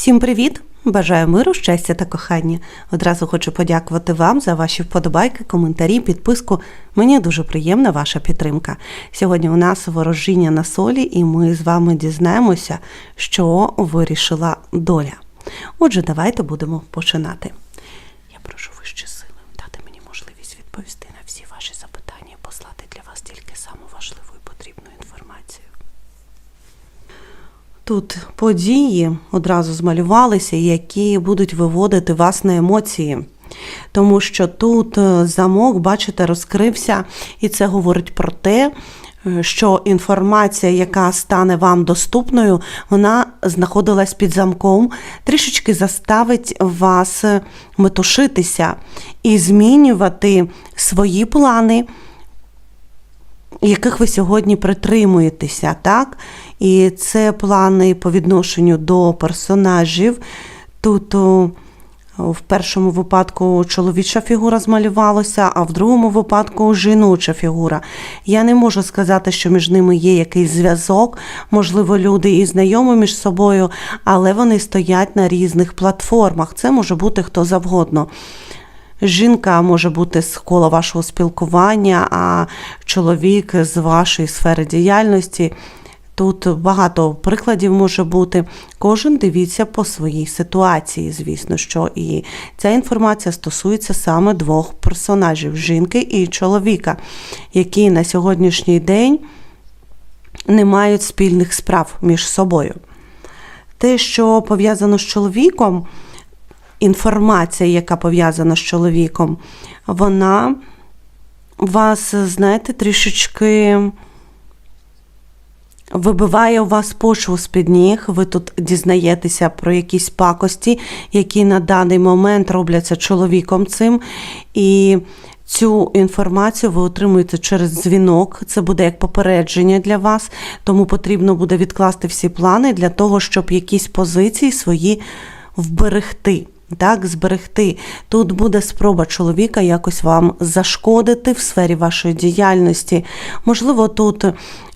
Всім привіт! Бажаю миру, щастя та кохання. Одразу хочу подякувати вам за ваші вподобайки, коментарі, підписку. Мені дуже приємна ваша підтримка. Сьогодні у нас ворожіння на солі, і ми з вами дізнаємося, що вирішила доля. Отже, давайте будемо починати. Я прошу вище сили дати мені можливість відповісти на всі ваші запитання і послати для вас тільки саму важливу і потрібну інформацію. Тут події одразу змалювалися, які будуть виводити вас на емоції. Тому що тут е, замок, бачите, розкрився, і це говорить про те, е, що інформація, яка стане вам доступною, вона знаходилась під замком, трішечки заставить вас е, метушитися і змінювати свої плани, яких ви сьогодні притримуєтеся, так? І це плани по відношенню до персонажів. Тут в першому випадку чоловіча фігура змалювалася, а в другому випадку жіноча фігура. Я не можу сказати, що між ними є якийсь зв'язок. Можливо, люди і знайомі між собою, але вони стоять на різних платформах. Це може бути хто завгодно. Жінка може бути з кола вашого спілкування, а чоловік з вашої сфери діяльності. Тут багато прикладів може бути. Кожен дивіться по своїй ситуації, звісно, що і ця інформація стосується саме двох персонажів жінки і чоловіка, які на сьогоднішній день не мають спільних справ між собою. Те, що пов'язано з чоловіком, інформація, яка пов'язана з чоловіком, вона вас, знаєте, трішечки вибиває у вас почву з-під ніг, ви тут дізнаєтеся про якісь пакості, які на даний момент робляться чоловіком цим. І Цю інформацію ви отримуєте через дзвінок. Це буде як попередження для вас, тому потрібно буде відкласти всі плани для того, щоб якісь позиції свої вберегти. Так, зберегти. Тут буде спроба чоловіка якось вам зашкодити в сфері вашої діяльності. Можливо, тут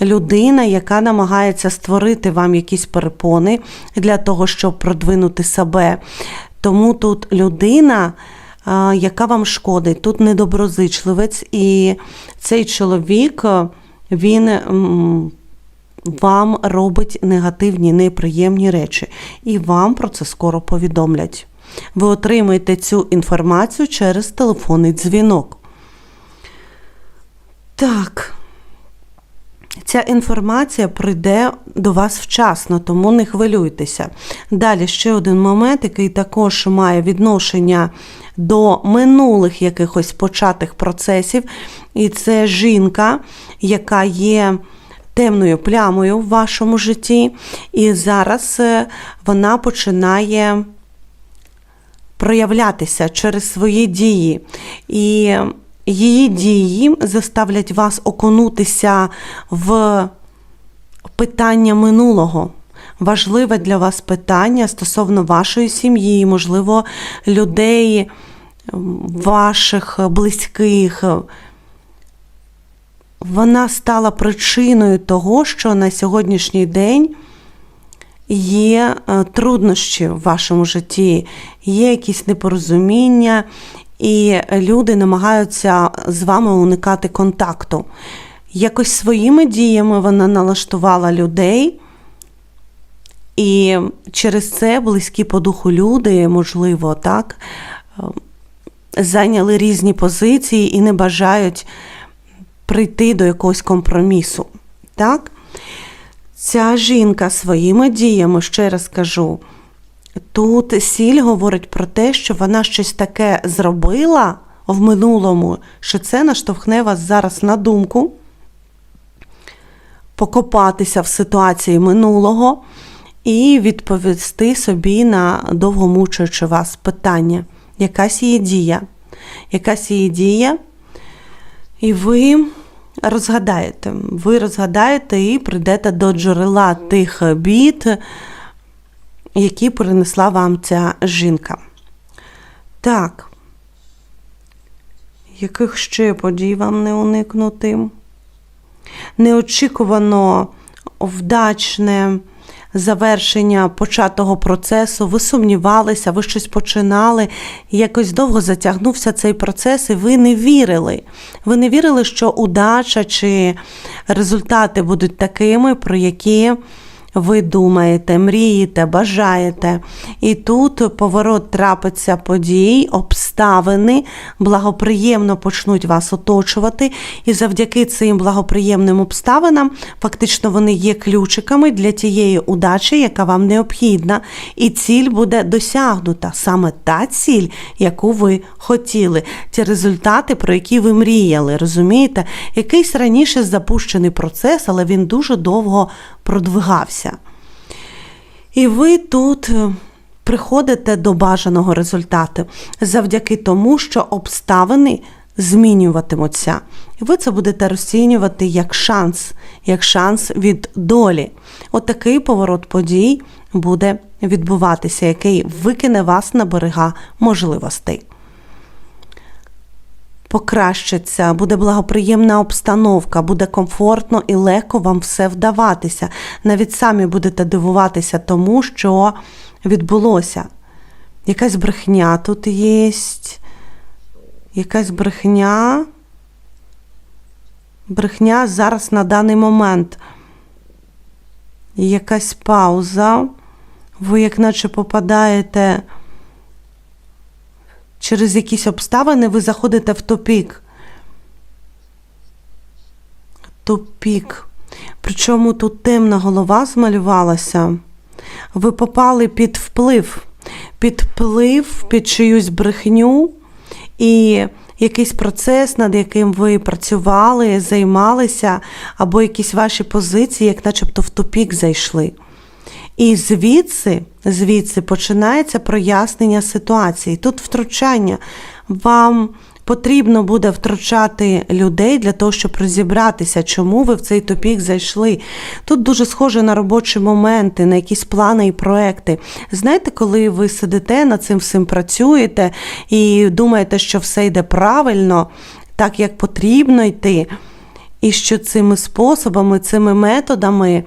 людина, яка намагається створити вам якісь перепони для того, щоб продвинути себе. Тому тут людина, яка вам шкодить, тут недоброзичливець, і цей чоловік, він. Вам робить негативні, неприємні речі, і вам про це скоро повідомлять. Ви отримаєте цю інформацію через телефонний дзвінок. Так. Ця інформація прийде до вас вчасно, тому не хвилюйтеся. Далі ще один момент, який також має відношення до минулих якихось початих процесів, і це жінка, яка є темною плямою в вашому житті, і зараз е, вона починає проявлятися через свої дії. І її дії заставлять вас окунутися в питання минулого. Важливе для вас питання стосовно вашої сім'ї, можливо, людей, ваших близьких. Вона стала причиною того, що на сьогоднішній день є е, труднощі в вашому житті, є якісь непорозуміння, і люди намагаються з вами уникати контакту. Якось своїми діями вона налаштувала людей, і через це близькі по духу люди, можливо, так, е, зайняли різні позиції і не бажають прийти до якогось компромісу. Так? Ця жінка своїми діями, ще раз кажу, тут сіль говорить про те, що вона щось таке зробила в минулому, що це наштовхне вас зараз на думку покопатися в ситуації минулого і відповісти собі на довгомучуючи вас питання. Якась її дія. Якась її дія, і ви розгадаєте. Ви розгадаєте і прийдете до джерела тих бід, які принесла вам ця жінка. Так. Яких ще подій вам не уникнути? Неочікувано вдачне завершення початого процесу, ви сумнівалися, ви щось починали, якось довго затягнувся цей процес, і ви не вірили. Ви не вірили, що удача чи результати будуть такими, про які ви думаєте, мрієте, бажаєте. І тут поворот трапиться подій, обставини благоприємно почнуть вас оточувати. І завдяки цим благоприємним обставинам, фактично, вони є ключиками для тієї удачі, яка вам необхідна. І ціль буде досягнута. Саме та ціль, яку ви хотіли. Ті результати, про які ви мріяли, розумієте? Якийсь раніше запущений процес, але він дуже довго продвигався. І ви тут е, приходите до бажаного результату завдяки тому, що обставини змінюватимуться. І ви це будете розцінювати як шанс, як шанс від долі. Отакий поворот подій буде відбуватися, який викине вас на берега можливостей покращиться, буде благоприємна обстановка, буде комфортно і легко вам все вдаватися. Навіть самі будете дивуватися тому, що відбулося. Якась брехня тут є. Якась брехня. Брехня зараз на даний момент. Якась пауза. Ви, як наче попадаєте через якісь обставини ви заходите в тупік. Тупік. Причому тут темна голова змалювалася. Ви попали під вплив, під вплив, під чиюсь брехню і якийсь процес, над яким ви працювали, займалися, або якісь ваші позиції, як начебто в тупік зайшли. І звідси, звідси починається прояснення ситуації. Тут втручання. Вам потрібно буде втручати людей для того, щоб розібратися, чому ви в цей топік зайшли. Тут дуже схоже на робочі моменти, на якісь плани і проекти. Знаєте, коли ви сидите над цим всім працюєте і думаєте, що все йде правильно, так як потрібно йти, і що цими способами, цими методами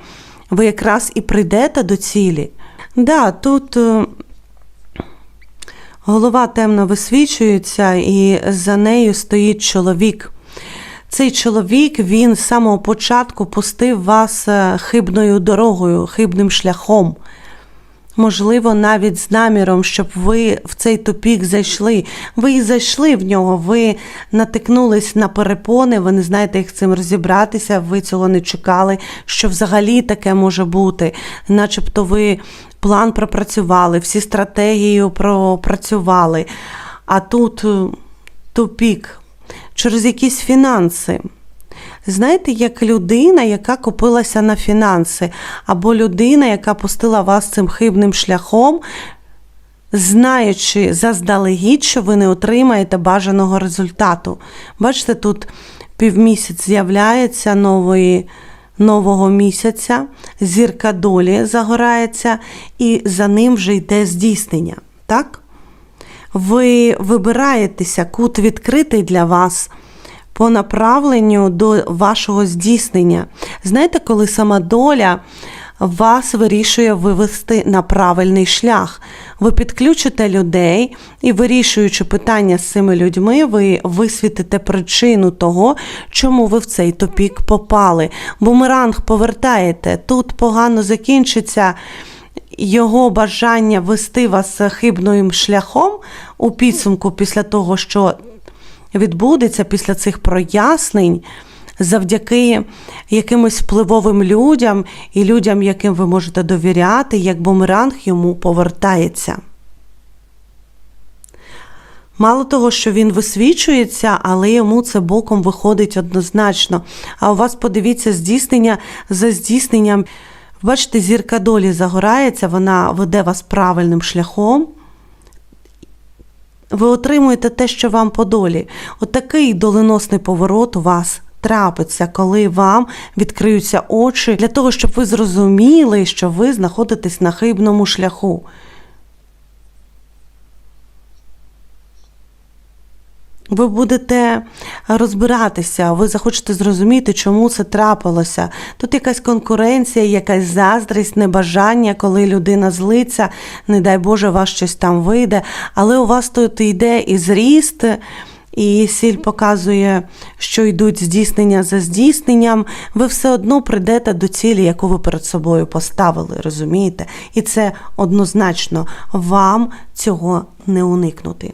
ви якраз і прийдете до цілі. Да, тут е, голова темно висвічується, і за нею стоїть чоловік. Цей чоловік він з самого початку пустив вас е, хибною дорогою, хибним шляхом. Можливо, навіть з наміром, щоб ви в цей тупік зайшли. Ви і зайшли в нього, ви натикнулись на перепони, ви не знаєте, як цим розібратися, ви цього не чекали, що взагалі таке може бути. Начебто ви план пропрацювали, всі стратегії пропрацювали. А тут е, тупік через якісь фінанси. Знаєте, як людина, яка купилася на фінанси, або людина, яка пустила вас цим хибним шляхом, знаючи заздалегідь, що ви не отримаєте бажаного результату. Бачите, тут півмісяць з'являється нової. Нового місяця, зірка долі загорається, і за ним вже йде здійснення. Так? Ви вибираєтеся, кут відкритий для вас по направленню до вашого здійснення. Знаєте, коли сама доля вас вирішує вивести на правильний шлях. Ви підключите людей і, вирішуючи питання з цими людьми, ви висвітите причину того, чому ви в цей топік попали. Бумеранг повертаєте, тут погано закінчиться. Його бажання вести вас хибним шляхом у підсумку після того, що відбудеться після цих прояснень завдяки якимось впливовим людям і людям, яким ви можете довіряти, як бумеранг йому повертається. Мало того, що він висвічується, але йому це боком виходить однозначно. А у вас подивіться здійснення за здійсненням. Бачите, зірка долі загорається, вона веде вас правильним шляхом. Ви отримуєте те, що вам по долі. Отакий От доленосний поворот у вас трапиться, коли вам відкриються очі для того, щоб ви зрозуміли, що ви знаходитесь на хибному шляху. Ви будете розбиратися, ви захочете зрозуміти, чому це трапилося. Тут якась конкуренція, якась заздрість, небажання, коли людина злиться, не дай Боже, вас щось там вийде. Але у вас тут йде і зріст, і сіль показує, що йдуть здійснення за здійсненням. Ви все одно прийдете до цілі, яку ви перед собою поставили, розумієте? І це однозначно вам цього не уникнути.